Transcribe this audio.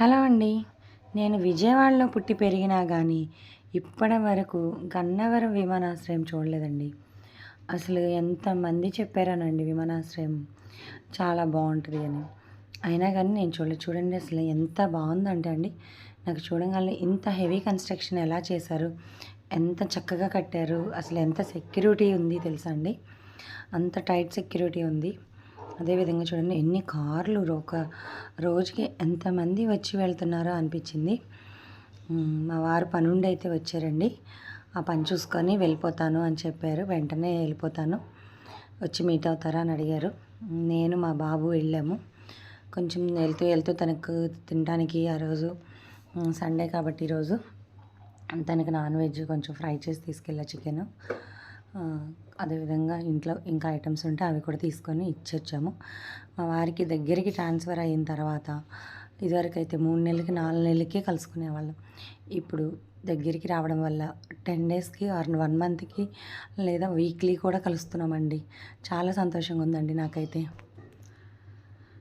Hello అండి. నేను విజయవాడలో పుట్టి పెరిగినా కానీ ఇప్పటి వరకు గన్నవరం విమానాశ్రయం చూడలేదండి. అసలు ఎంతమంది చెప్పారానండి విమానాశ్రయం. చాలా బాగుంటుంది అని. అయినా కానీ నేను చూడలేదు చూడండి అసలు ఎంత బాగుందంటే అండి నాకు చూడగానే ఇంత హెవీ కన్స్ట్రక్షన్ ఎలా చేశారు ఎంత చక్కగా కట్టారు అసలు ఎంత సెక్యూరిటీ ఉంది తెలుసా అండి? అంత టైట్ సెక్యూరిటీ ఉంది. అదేవిధంగా చూడండి ఎన్ని కార్లు ఒక రోజుకి ఎంతమంది వచ్చి వెళ్తున్నారో అనిపించింది. మా వారు పనుండి అయితే వచ్చారండి. ఆ పని చూసుకొని వెళ్ళిపోతాను అని చెప్పారు. వెంటనే వెళ్ళిపోతాను. వచ్చి మీట్ అవుతారా అని అడిగారు. నేను మా బాబు వెళ్ళాము. కొంచెం వెళ్తూ వెళ్తూ తనకు తినడానికి ఆ రోజు సండే కాబట్టి ఈరోజు తనకి నాన్ వెజ్ కొంచెం ఫ్రై చేసి తీసుకెళ్ళా చికెన్. అదేవిధంగా ఇంట్లో ఇంకా ఐటమ్స్ ఉంటే అవి కూడా తీసుకొని ఇచ్చొచ్చాము. మా వారికి దగ్గరికి ట్రాన్స్ఫర్ అయిన తర్వాత ఇదివరకైతే మూడు నెలలకి నాలుగు నెలలకే కలుసుకునేవాళ్ళం. ఇప్పుడు దగ్గరికి రావడం వల్ల టెన్ డేస్కి ఆర్ వన్ మంత్కి లేదా వీక్లీ కూడా కలుస్తున్నామండి. చాలా సంతోషంగా ఉందండి నాకైతే.